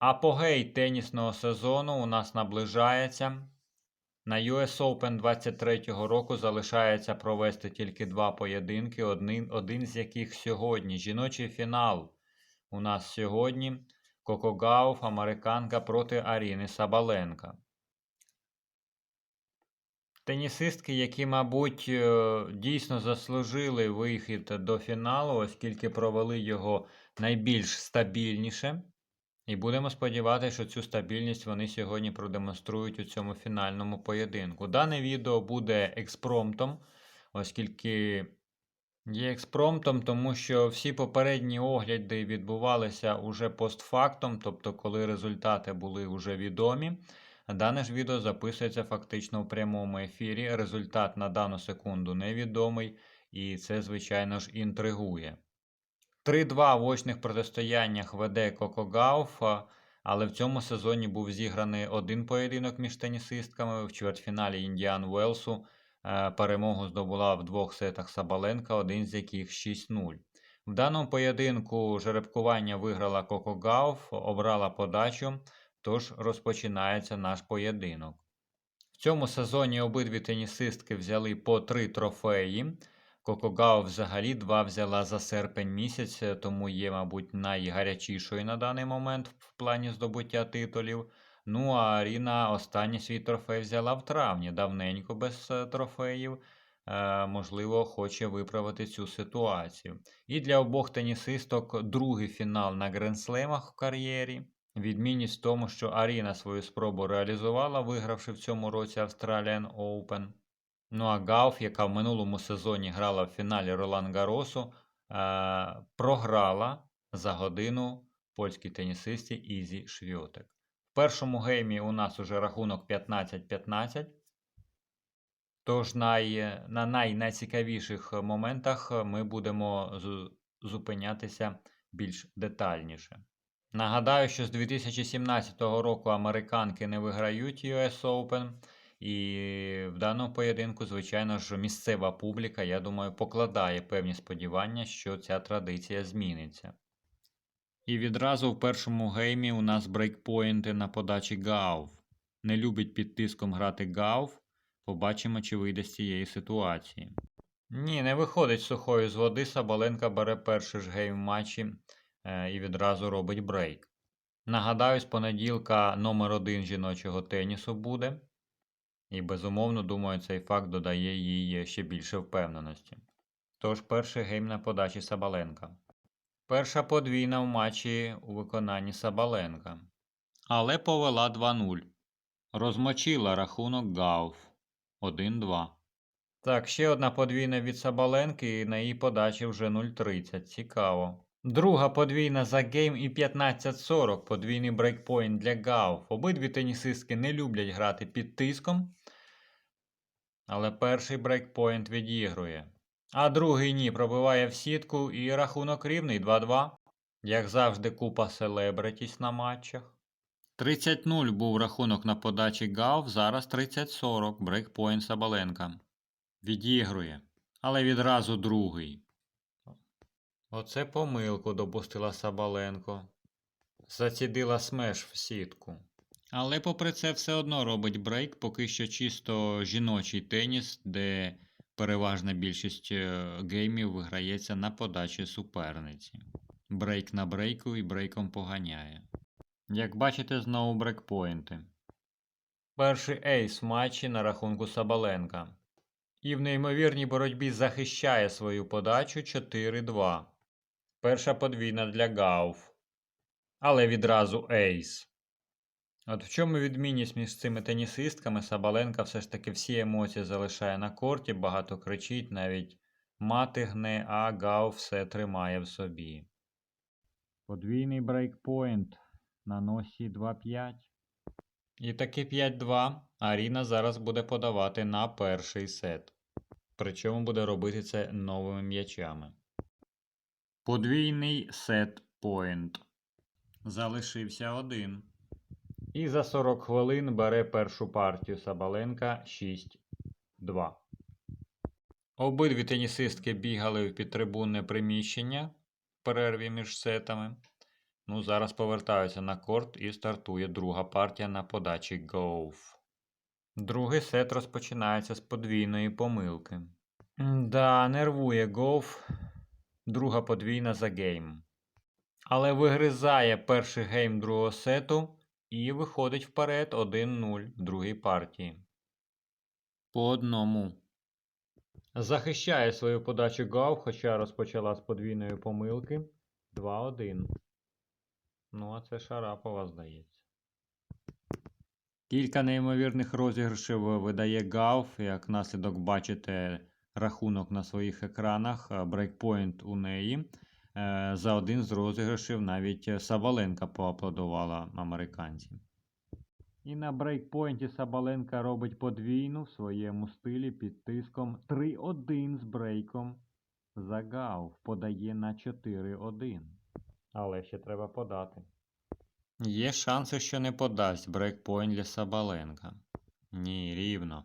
Апогей тенісного сезону у нас наближається. На US Open 23-го року залишається провести тільки два поєдинки, один, один з яких сьогодні. Жіночий фінал у нас сьогодні. Коко Гауф, американка проти Аріни Сабаленка. Тенісистки, які, мабуть, е, дійсно заслужили вихід до фіналу, оскільки провели його найбільш стабільніше. І будемо сподіватися, що цю стабільність вони сьогодні продемонструють у цьому фінальному поєдинку. Дане відео буде експромтом, оскільки є експромтом, тому що всі попередні огляди відбувалися уже постфактом, тобто коли результати були вже відомі. Дане ж відео записується фактично в прямому ефірі. Результат на дану секунду невідомий, і це, звичайно ж, інтригує. 3-2 в очних протистояннях веде Коко Гауф, але в цьому сезоні був зіграний один поєдинок між тенісистками. В чвертьфіналі Індіан Уелсу е, перемогу здобула в двох сетах Сабаленка, один з яких 6-0. В даному поєдинку жеребкування виграла Коко Гауф, обрала подачу, тож розпочинається наш поєдинок. В цьому сезоні обидві тенісистки взяли по три трофеї. Кокогау взагалі два взяла за серпень місяць, тому є, мабуть, найгарячішою на даний момент в плані здобуття титулів. Ну а Аріна останній свій трофей взяла в травні, давненько без е, трофеїв. Е, можливо, хоче виправити цю ситуацію. І для обох тенісисток другий фінал на гренслемах в кар'єрі. Відмінність в тому, що Аріна свою спробу реалізувала, вигравши в цьому році Australian Open. Ну а Гауф, яка в минулому сезоні грала в фіналі Ролан Гаросу, е- програла за годину польській тенісисті Ізі Швьотек. В першому геймі у нас уже рахунок 15-15. Тож най, на най, найцікавіших моментах ми будемо зупинятися більш детальніше. Нагадаю, що з 2017 року американки не виграють US Open. І в даному поєдинку, звичайно ж, місцева публіка, я думаю, покладає певні сподівання, що ця традиція зміниться. І відразу в першому геймі у нас брейкпоінти на подачі Гауф. Не любить під тиском грати Гауф. Побачимо, чи вийде з цієї ситуації. Ні, не виходить сухою з води. Сабаленка бере перший ж гейм в матчі е, і відразу робить брейк. Нагадаю, з понеділка номер один жіночого тенісу буде. І, безумовно, думаю, цей факт додає їй ще більше впевненості. Тож перший гейм на подачі Сабаленка. Перша подвійна в матчі у виконанні Сабаленка. Але повела 2-0. Розмочила рахунок Гауф 1-2. Так, ще одна подвійна від Сабаленки і на її подачі вже 0-30. Цікаво. Друга подвійна за гейм і 15-40. Подвійний брейкпоінт для Гауф. Обидві тенісистки не люблять грати під тиском. Але перший брейкпоінт відігрує. А другий ні, пробиває в сітку і рахунок рівний 2-2. Як завжди, купа селебритіс на матчах. 30-0 був рахунок на подачі Гауф, зараз 30-40. Брейкпоінт Сабаленка. Відігрує. Але відразу другий. Оце помилку допустила Сабаленко. Зацідила смеш в сітку. Але попри це все одно робить брейк, поки що чисто жіночий теніс, де переважна більшість е, геймів виграється на подачі суперниці. Брейк на брейку і брейком поганяє. Як бачите, знову брейкпоінти. Перший ейс в матчі на рахунку Сабаленка. І в неймовірній боротьбі захищає свою подачу 4-2. Перша подвійна для Гауф. Але відразу ейс. От в чому відмінність між цими тенісистками? Сабаленка все ж таки всі емоції залишає на корті, багато кричить, навіть мати гне, а Гауф все тримає в собі. Подвійний брейкпоінт на носі 2-5. І таки 5-2. Аріна зараз буде подавати на перший сет. Причому буде робити це новими м'ячами. Подвійний сет поінт. Залишився один. І за 40 хвилин бере першу партію Сабаленка 6-2. Обидві тенісистки бігали в підтрибунне приміщення в перерві між сетами. Ну, зараз повертаються на корт і стартує друга партія на подачі Гоуф. Другий сет розпочинається з подвійної помилки. Да, нервує Гоуф. Друга подвійна за гейм. Але вигризає перший гейм другого сету і виходить вперед 1-0 в другій партії. По одному. Захищає свою подачу Гав, хоча розпочала з подвійної помилки. 2-1. Ну, а це Шарапова, здається. Кілька неймовірних розіграшів видає Гауф. Як наслідок бачите рахунок на своїх екранах, брейкпоінт у неї. Е, За один з розіграшів навіть е, Сабаленка поаплодувала американці. І на брейкпойнті Сабаленка робить подвійну в своєму стилі під тиском 3-1 з брейком. Загав подає на 4-1. Але ще треба подати. Є шанси, що не подасть брейкпойнт для Сабаленка. Ні, рівно.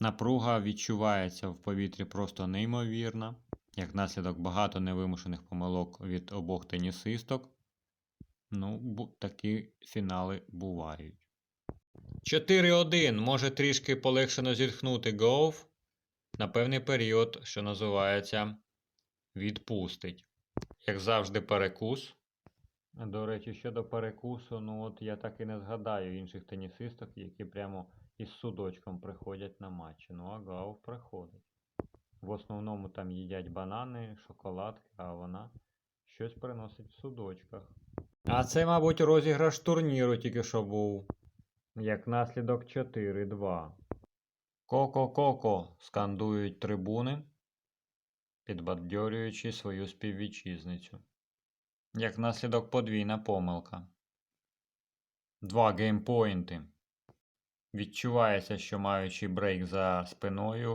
Напруга відчувається в повітрі просто неймовірна. Як наслідок багато невимушених помилок від обох тенісисток. Ну, такі фінали бувають. 4-1. Може трішки полегшено зітхнути Гоуф. На певний період, що називається, відпустить. Як завжди, перекус. До речі, щодо перекусу, ну от я так і не згадаю інших тенісисток, які прямо із судочком приходять на матчі. Ну, а Гауф приходить. В основному там їдять банани, шоколадки, а вона щось приносить в судочках. А це, мабуть, розіграш турніру тільки що був. Як наслідок 4-2. Коко-коко скандують трибуни, підбадьорюючи свою співвітчизницю. Як наслідок подвійна помилка. Два геймпоінти. Відчувається, що маючи брейк за спиною,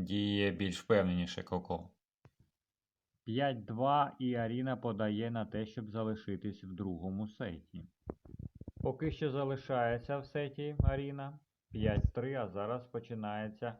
діє більш впевненіше Коко. 5-2 і Аріна подає на те, щоб залишитись в другому сеті. Поки що залишається в сеті Аріна. 5-3, а зараз починається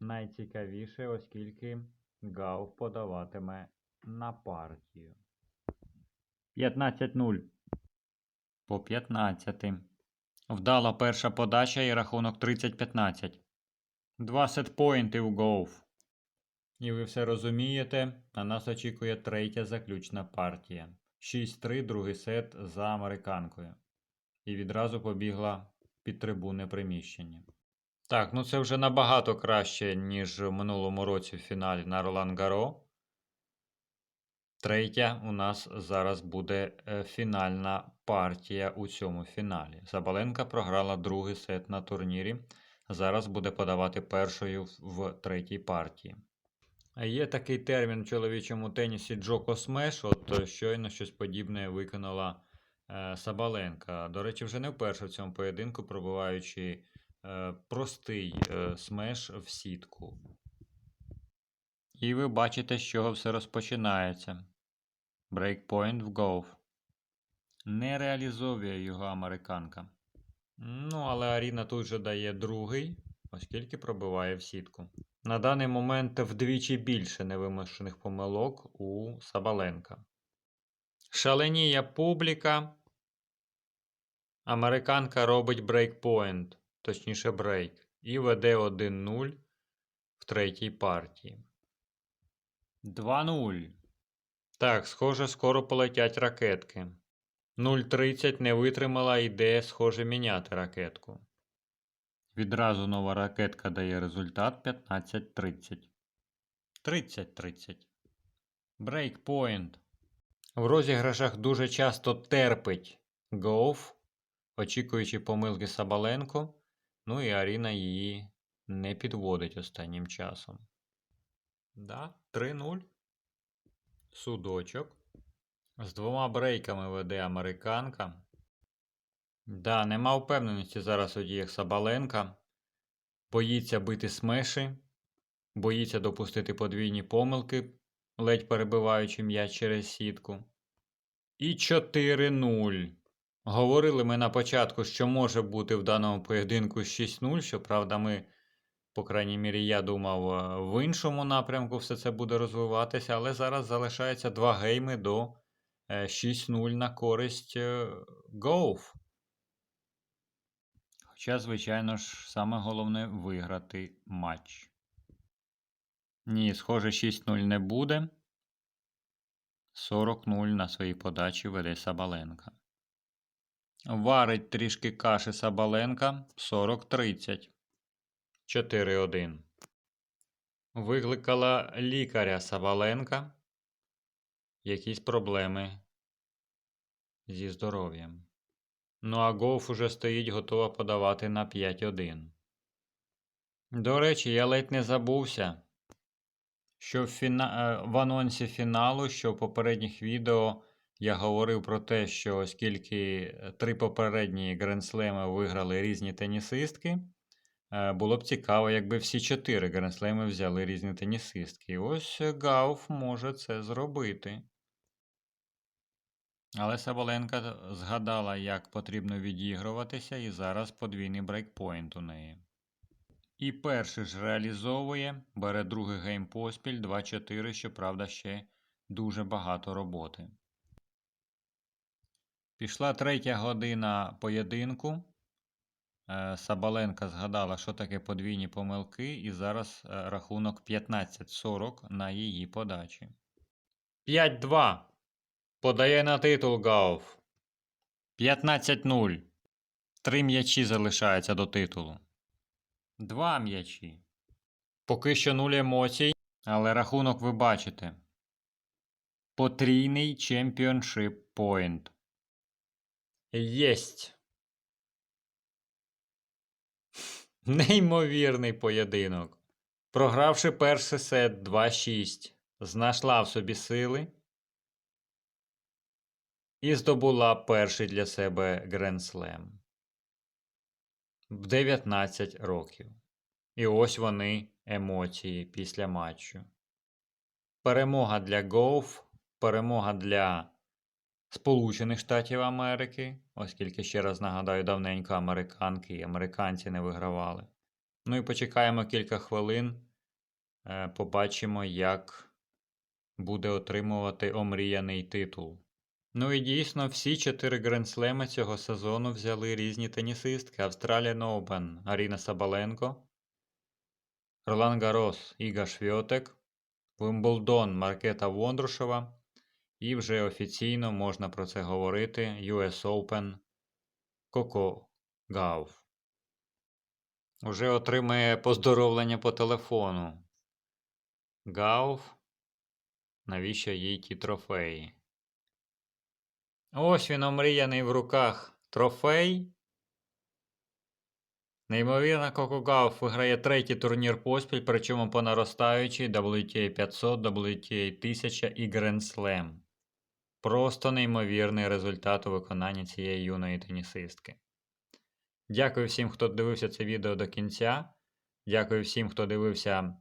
найцікавіше, оскільки Гауф подаватиме на партію. 15-0. По 15. Вдала перша подача і рахунок 30-15. Два сетпоінти у Гоуф. І ви все розумієте, на нас очікує третя заключна партія. 6-3 другий сет за американкою. І відразу побігла під трибунне приміщення. Так, ну це вже набагато краще, ніж в минулому році в фіналі на Ролан Гаро. Третя у нас зараз буде е, фінальна партія у цьому фіналі. Забаленка програла другий сет на турнірі. Зараз буде подавати першою в- третій партії. Є такий термін в чоловічому тенісі Джоко Смеш. От е, щойно щось подібне виконала е, Сабаленка. До речі, вже не вперше в цьому поєдинку, пробиваючи е, простий смеш в сітку. І ви бачите, з чого все розпочинається. Брейкпойнт в Гоуф. Не реалізовує його американка. Ну, але Аріна тут же дає другий, оскільки пробиває в сітку. На даний момент вдвічі більше невимушених помилок у Сабаленка. Шаленіє публіка. Американка робить брейкпойнт, точніше брейк, і веде 1-0 в третій партії. 2-0. Так, схоже, скоро полетять ракетки. 0.30 не витримала ідея, схоже, міняти ракетку. Відразу нова ракетка дає результат 15.30. 30.30. Брейкпоінт. В розіграшах дуже часто терпить Гоуф, очікуючи помилки Сабаленко. Ну і Аріна її не підводить останнім часом. Да, 3-0. Судочок. З двома брейками веде американка. Да, нема впевненості зараз у діях Сабаленка. Боїться бити смеші, боїться допустити подвійні помилки, ледь перебиваючи м'яч через сітку. І 4-0. Говорили ми на початку, що може бути в даному поєдинку 6-0. Щоправда, ми, по крайній мірі, я думав, е, в іншому напрямку все це буде розвиватися, але зараз залишається два гейми до 6-0 на користь е, Гоуф. Хоча, звичайно ж, саме головне виграти матч. Ні, схоже, 6-0 не буде. 40-0 на своїй подачі веде Сабаленка. Варить трішки каші Сабаленка 40-30. 4-1. Викликала лікаря Сабаленка. Якісь проблеми зі здоров'ям. Ну а Гоуф уже стоїть готова подавати на 5-1. До речі, я ледь не забувся, що в, фіна... е, в анонсі фіналу, що в попередніх відео я говорив про те, що оскільки е, три попередні гренслеми виграли різні тенісистки, е, було б цікаво, якби всі чотири гренслеми взяли різні тенісистки. Ось Гауф може це зробити. Але Сабаленка згадала, як потрібно відігруватися, і зараз подвійний брейкпойнт у неї. І перший ж реалізовує, бере другий гейм поспіль 2-4, щоправда, ще дуже багато роботи. Пішла третя година поєдинку. Е, Сабаленка згадала, що таке подвійні помилки, і зараз е, рахунок 15-40 на її подачі. 5-2. Подає на титул Гауф. 15-0. Три м'ячі залишаються до титулу. Два м'ячі. Поки що нуль емоцій, але рахунок ви бачите. Потрійний чемпіоншип поінт. Єсть. Неймовірний поєдинок. Програвши перший сет 2-6, знайшла в собі сили і здобула перший для себе Гренслем в 19 років. І ось вони емоції після матчу. Перемога для Гоуф, перемога для Сполучених Штатів Америки, оскільки, ще раз нагадаю, давненько американки і американці не вигравали. Ну і почекаємо кілька хвилин, е, побачимо, як буде отримувати омріяний титул. Ну і дійсно, всі чотири гренслеми цього сезону взяли різні тенісистки: Australian Open Аріна Сабаленко, Ролан Гарос Іга Швьотек, Вимблдон Маркета Вондрушева. І вже офіційно можна про це говорити US Open Коко Гауф. Уже отримає поздоровлення по телефону. Гауф. Навіщо їй ті трофеї? Ось він омріяний в руках трофей. Неймовірно, Коко виграє третій турнір поспіль, причому по наростаючій WTA 500, WTA 1000 і Grand Slam. Просто неймовірний результат у виконанні цієї юної тенісистки. Дякую всім, хто дивився це відео до кінця. Дякую всім, хто дивився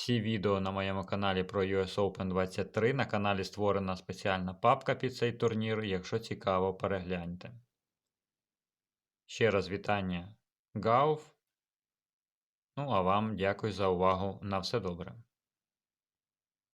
всі відео на моєму каналі про US Open 23. На каналі створена спеціальна папка під цей турнір. Якщо цікаво, перегляньте. Ще раз вітання Гауф. Ну, а вам дякую за увагу. На все добре.